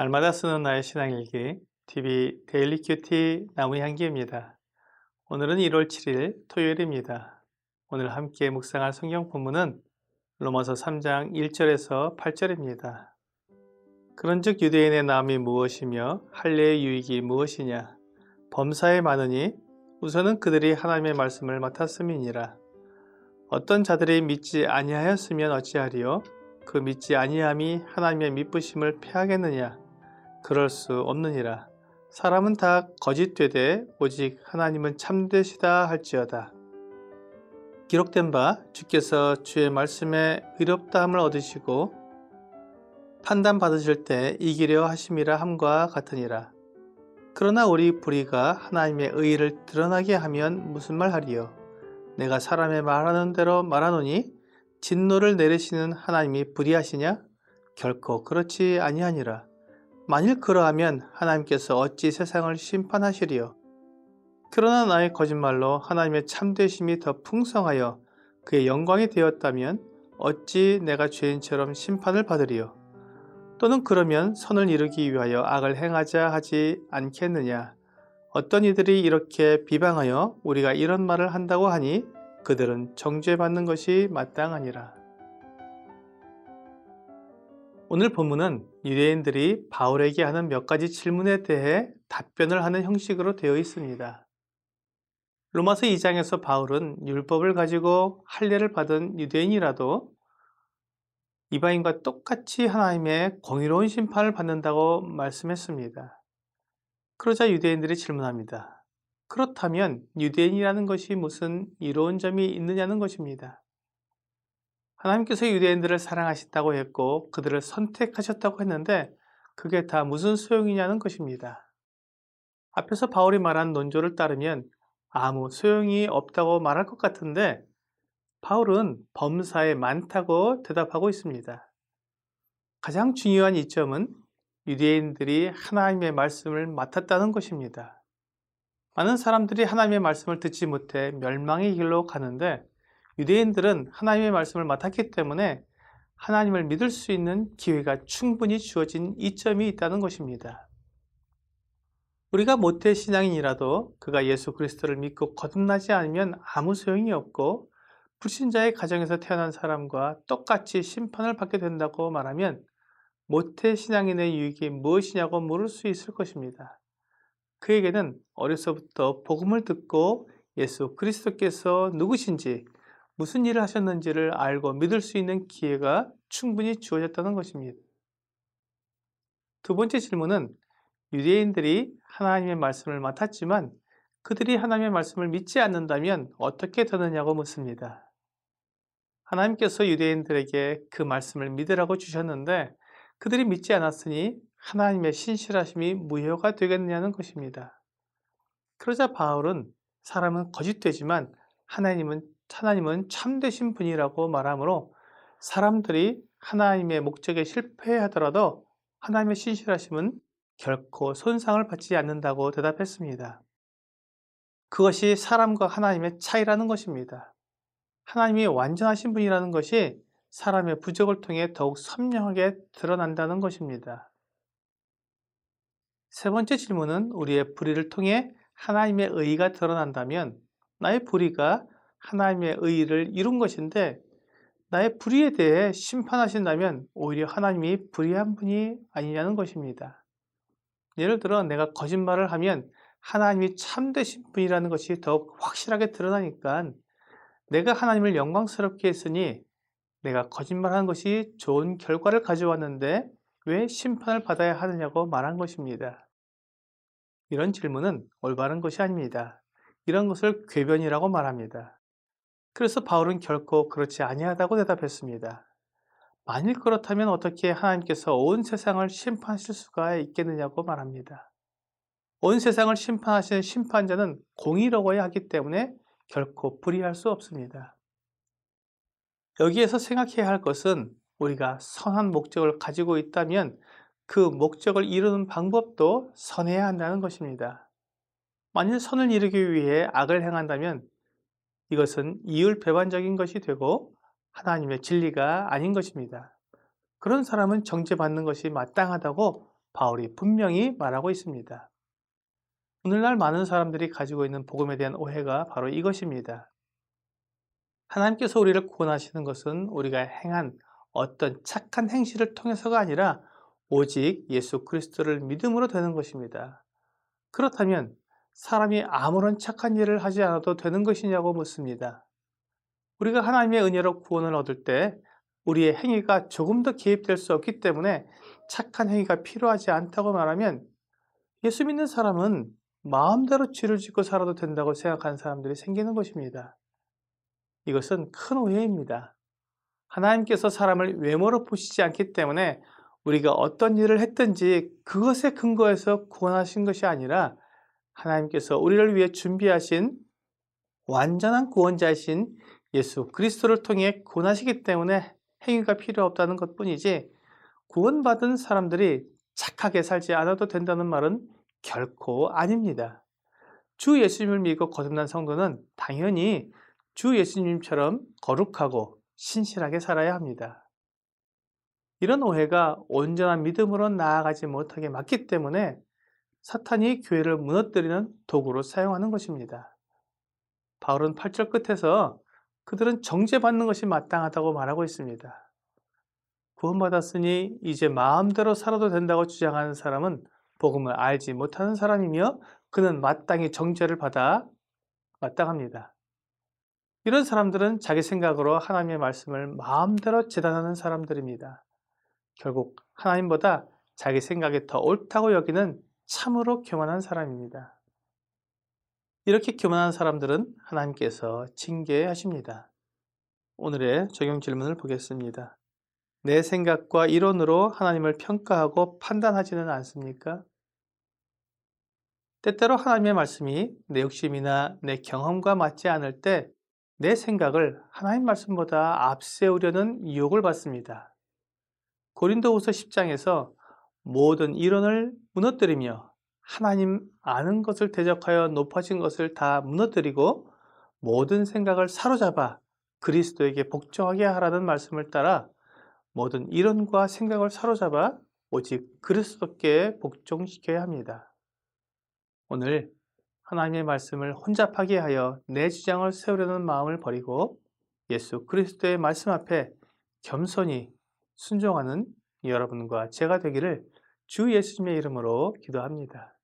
날마다 쓰는 나의 신앙일기 TV 데일리 큐티 나무의 향기입니다. 오늘은 1월 7일 토요일입니다. 오늘 함께 묵상할 성경 본문은 로마서 3장 1절에서 8절입니다. 그런즉 유대인의 남이 무엇이며 할례의 유익이 무엇이냐 범사에 많으니 우선은 그들이 하나님의 말씀을 맡았음이니라. 어떤 자들이 믿지 아니하였으면 어찌하리요? 그 믿지 아니함이 하나님의 믿부심을 패하겠느냐? 그럴 수 없느니라. 사람은 다 거짓되되 오직 하나님은 참되시다 할지어다. 기록된 바 주께서 주의 말씀에 의롭다함을 얻으시고 판단 받으실 때 이기려 하심이라 함과 같으니라. 그러나 우리 불의가 하나님의 의를 드러나게 하면 무슨 말 하리요? 내가 사람의 말하는 대로 말하노니 진노를 내리시는 하나님이 불의하시냐? 결코 그렇지 아니하니라. 만일 그러하면 하나님께서 어찌 세상을 심판하시리요? 그러나 나의 거짓말로 하나님의 참되심이 더 풍성하여 그의 영광이 되었다면 어찌 내가 죄인처럼 심판을 받으리요? 또는 그러면 선을 이루기 위하여 악을 행하자 하지 않겠느냐? 어떤 이들이 이렇게 비방하여 우리가 이런 말을 한다고 하니 그들은 정죄받는 것이 마땅하니라. 오늘 본문은 유대인들이 바울에게 하는 몇 가지 질문에 대해 답변을 하는 형식으로 되어 있습니다. 로마서 2장에서 바울은 율법을 가지고 할례를 받은 유대인이라도 이방인과 똑같이 하나님의 공의로운 심판을 받는다고 말씀했습니다. 그러자 유대인들이 질문합니다. 그렇다면 유대인이라는 것이 무슨 이로운 점이 있느냐는 것입니다. 하나님께서 유대인들을 사랑하신다고 했고 그들을 선택하셨다고 했는데 그게 다 무슨 소용이냐는 것입니다. 앞에서 바울이 말한 논조를 따르면 아무 소용이 없다고 말할 것 같은데 바울은 범사에 많다고 대답하고 있습니다. 가장 중요한 이점은 유대인들이 하나님의 말씀을 맡았다는 것입니다. 많은 사람들이 하나님의 말씀을 듣지 못해 멸망의 길로 가는데 유대인들은 하나님의 말씀을 맡았기 때문에 하나님을 믿을 수 있는 기회가 충분히 주어진 이점이 있다는 것입니다. 우리가 모태 신앙인이라도 그가 예수 그리스도를 믿고 거듭나지 않으면 아무 소용이 없고 불신자의 가정에서 태어난 사람과 똑같이 심판을 받게 된다고 말하면 모태 신앙인의 유익이 무엇이냐고 물을 수 있을 것입니다. 그에게는 어려서부터 복음을 듣고 예수 그리스도께서 누구신지 무슨 일을 하셨는지를 알고 믿을 수 있는 기회가 충분히 주어졌다는 것입니다. 두 번째 질문은 유대인들이 하나님의 말씀을 맡았지만 그들이 하나님의 말씀을 믿지 않는다면 어떻게 되느냐고 묻습니다. 하나님께서 유대인들에게 그 말씀을 믿으라고 주셨는데 그들이 믿지 않았으니 하나님의 신실하심이 무효가 되겠느냐는 것입니다. 그러자 바울은 사람은 거짓되지만 하나님은 하나님은 참되신 분이라고 말하므로 사람들이 하나님의 목적에 실패하더라도 하나님의 신실하심은 결코 손상을 받지 않는다고 대답했습니다. 그것이 사람과 하나님의 차이라는 것입니다. 하나님이 완전하신 분이라는 것이 사람의 부족을 통해 더욱 선명하게 드러난다는 것입니다. 세 번째 질문은 우리의 불의를 통해 하나님의 의가 드러난다면 나의 불의가 하나님의 의를 이룬 것인데 나의 불의에 대해 심판하신다면 오히려 하나님이 불의한 분이 아니냐는 것입니다. 예를 들어 내가 거짓말을 하면 하나님이 참되신 분이라는 것이 더욱 확실하게 드러나니까 내가 하나님을 영광스럽게 했으니 내가 거짓말한 것이 좋은 결과를 가져왔는데 왜 심판을 받아야 하느냐고 말한 것입니다. 이런 질문은 올바른 것이 아닙니다. 이런 것을 궤변이라고 말합니다. 그래서 바울은 결코 그렇지 아니하다고 대답했습니다. 만일 그렇다면 어떻게 하나님께서 온 세상을 심판하실 수가 있겠느냐고 말합니다. 온 세상을 심판하시는 심판자는 공의로워야 하기 때문에 결코 불의할 수 없습니다. 여기에서 생각해야 할 것은 우리가 선한 목적을 가지고 있다면 그 목적을 이루는 방법도 선해야 한다는 것입니다. 만일 선을 이루기 위해 악을 행한다면 이것은 이율 배반적인 것이 되고 하나님의 진리가 아닌 것입니다. 그런 사람은 정죄받는 것이 마땅하다고 바울이 분명히 말하고 있습니다. 오늘날 많은 사람들이 가지고 있는 복음에 대한 오해가 바로 이것입니다. 하나님께서 우리를 구원하시는 것은 우리가 행한 어떤 착한 행실을 통해서가 아니라 오직 예수 그리스도를 믿음으로 되는 것입니다. 그렇다면 사람이 아무런 착한 일을 하지 않아도 되는 것이냐고 묻습니다. 우리가 하나님의 은혜로 구원을 얻을 때 우리의 행위가 조금 더 개입될 수 없기 때문에 착한 행위가 필요하지 않다고 말하면 예수 믿는 사람은 마음대로 죄를 짓고 살아도 된다고 생각하는 사람들이 생기는 것입니다. 이것은 큰 오해입니다. 하나님께서 사람을 외모로 보시지 않기 때문에 우리가 어떤 일을 했든지 그것에 근거해서 구원하신 것이 아니라 하나님께서 우리를 위해 준비하신 완전한 구원자이신 예수 그리스도를 통해 구원하시기 때문에 행위가 필요 없다는 것 뿐이지 구원받은 사람들이 착하게 살지 않아도 된다는 말은 결코 아닙니다. 주 예수님을 믿고 거듭난 성도는 당연히 주 예수님처럼 거룩하고 신실하게 살아야 합니다. 이런 오해가 온전한 믿음으로 나아가지 못하게 막기 때문에 사탄이 교회를 무너뜨리는 도구로 사용하는 것입니다. 바울은 8절 끝에서 그들은 정죄받는 것이 마땅하다고 말하고 있습니다. 구원받았으니 이제 마음대로 살아도 된다고 주장하는 사람은 복음을 알지 못하는 사람이며 그는 마땅히 정죄를 받아 마땅합니다. 이런 사람들은 자기 생각으로 하나님의 말씀을 마음대로 재단하는 사람들입니다. 결국 하나님보다 자기 생각이 더 옳다고 여기는 참으로 교만한 사람입니다. 이렇게 교만한 사람들은 하나님께서 징계하십니다. 오늘의 적용 질문을 보겠습니다. 내 생각과 이론으로 하나님을 평가하고 판단하지는 않습니까? 때때로 하나님의 말씀이 내 욕심이나 내 경험과 맞지 않을 때 내 생각을 하나님 말씀보다 앞세우려는 유혹을 받습니다. 고린도후서 10장에서 모든 이론을 무너뜨리며 하나님 아는 것을 대적하여 높아진 것을 다 무너뜨리고 모든 생각을 사로잡아 그리스도에게 복종하게 하라는 말씀을 따라 모든 이론과 생각을 사로잡아 오직 그리스도께 복종시켜야 합니다. 오늘 하나님의 말씀을 혼잡하게 하여 내 주장을 세우려는 마음을 버리고 예수 그리스도의 말씀 앞에 겸손히 순종하는 여러분과 제가 되기를 주 예수님의 이름으로 기도합니다.